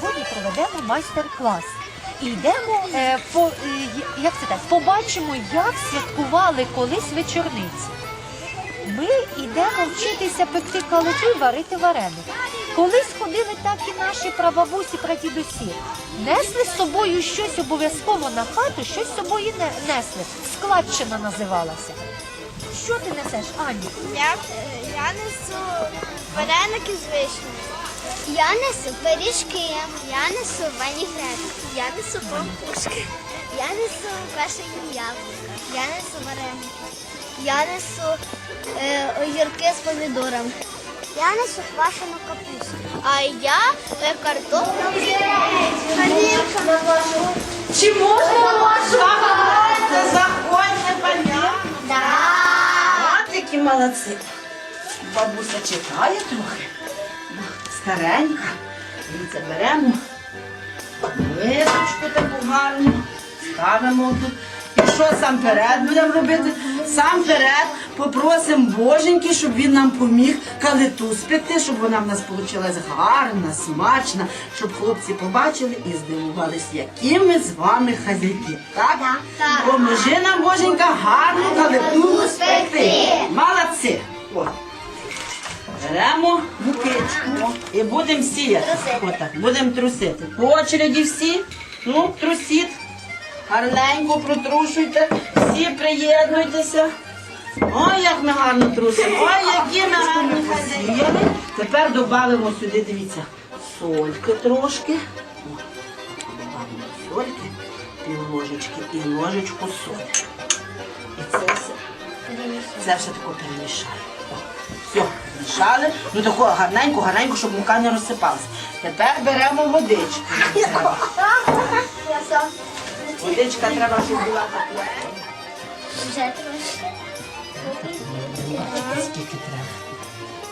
сьогодні проведемо майстер-клас. І йдемо е, по е, як це так, побачимо, як святкували колись вечорниці. Ми йдемо вчитися пекти калиту варити вареник. Колись ходили так і наші прабабусі, прадідусі. Несли з собою щось обов'язково на хату, щось з собою не несли. Складчина називалася. Що ти несеш, Ані? Я, е, я несу вареники з вишнею. Я несу пиріжки, я несу ванігрет, я несу пампушки, я несу кашені яблука, я несу вареники, я несу е, огірки з помідором. Я несу квашену капусту. А я е, картоплю Чи можна Заходьте, заходьте, паня. От які молодці. Бабуся читає трохи. Старенька. Дивіться, беремо виточку таку гарну, ставимо тут. І що сам перед будемо робити? Сам перед попросимо Боженьки, щоб він нам поміг калиту спекти, щоб вона в нас вийшла гарна, смачна, щоб хлопці побачили і здивувалися, які ми з вами хазяйки. Так? Так. Поможи нам, Боженька, гарну калиту і будемо сіяти. Отак, будемо трусити. По очереді всі. Ну, трусіть. Гарненько протрушуйте. Всі приєднуйтеся. Ой, як ми гарно трусимо. Ой, які ми гарно посіяли. Тепер додамо сюди, дивіться, сольки трошки. О, Додамо сольки, пів ложечки і ложечку солі. І це все це все тако перемішаю. О, Все, змішали. Ну тако гарненько, гарненько, щоб мука не розсипалася. Тепер беремо водичку. Водичка треба, щоб була така. Вже трошки. Скільки треба?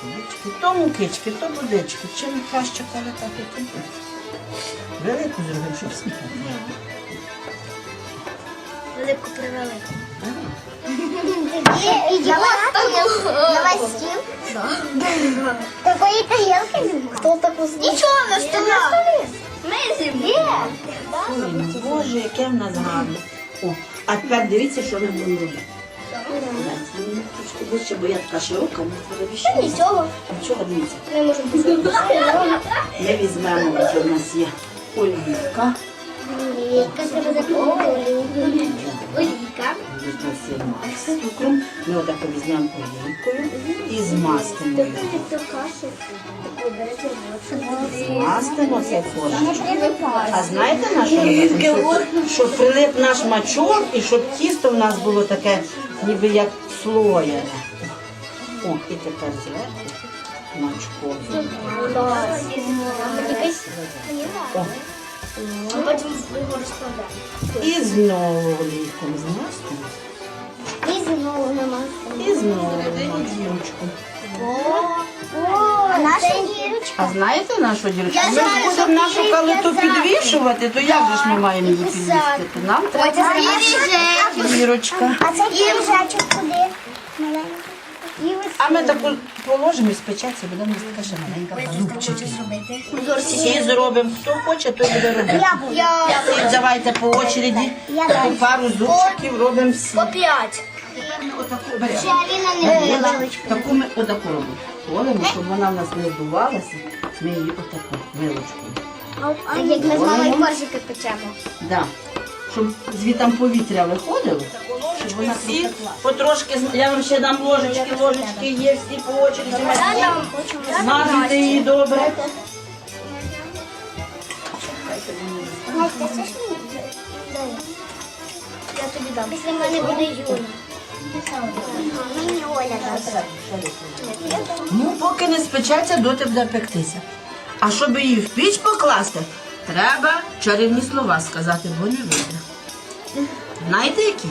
Водички, то мукички, то водички. Чим краще калита, то тим. Велику зробимо, щоб всі. Велику привелику. Давай стіл. Такої тарілки. Хто таку з'їв? Нічого на столі. Ми зім'ємо. Боже, яке в нас гарне. О, а тепер дивіться, що ми будемо робити. Трошки ближче, бо я така широка, не перевіщаю. Нічого. Нічого, дивіться. Ми можемо позробити. Ми візьмемо, ось у нас є олійка. Яка треба запомнити. Олійка. Мас з цукром. Ми отако візьмемо олійкою і змастимо його. Змастимо цей форму. А знаєте на що ми? Щоб, щоб прилип наш мачок і щоб тісто в нас було таке, ніби як слоєне. О, і тепер зверху мачком. О, А потім його розкладаємо. і знову олійком змастимо. І знову намазати. І знову дірочку. О, наша дірочка. А знаєте нашу дірочку? Ми ж знаю, будемо що нашу її калиту в'язати. підвішувати, то як же ж ми маємо її підвісити? Нам треба дірочка. А це кінжачок куди? Маленький. А ми таку положимо і спечеться, буде в нас така ще маленька зубчики. Всі зробимо. Хто хоче, той буде робити. я буду. Всі Давайте по очереді. Таку пару зубчиків робимо всі. По п'ять. Отаку беремо. Ще Аліна не робила. Таку ми отаку робимо. Колемо, щоб вона в нас не здувалася. Ми її отаку вилочкою. Так як ми з мамою коржики печемо. Да. Щоб звітам повітря виходило, вона всі потрошки, я вам ще дам ложечки, ложечки є всі по очереді. Змазуйте її добре. Я тобі дам. Після мене буде Юля. Мені Оля дасть. Ну, поки не спечеться, доти буде пектися. А щоб її в піч покласти, треба чарівні слова сказати, бо не вийде. Знаєте які?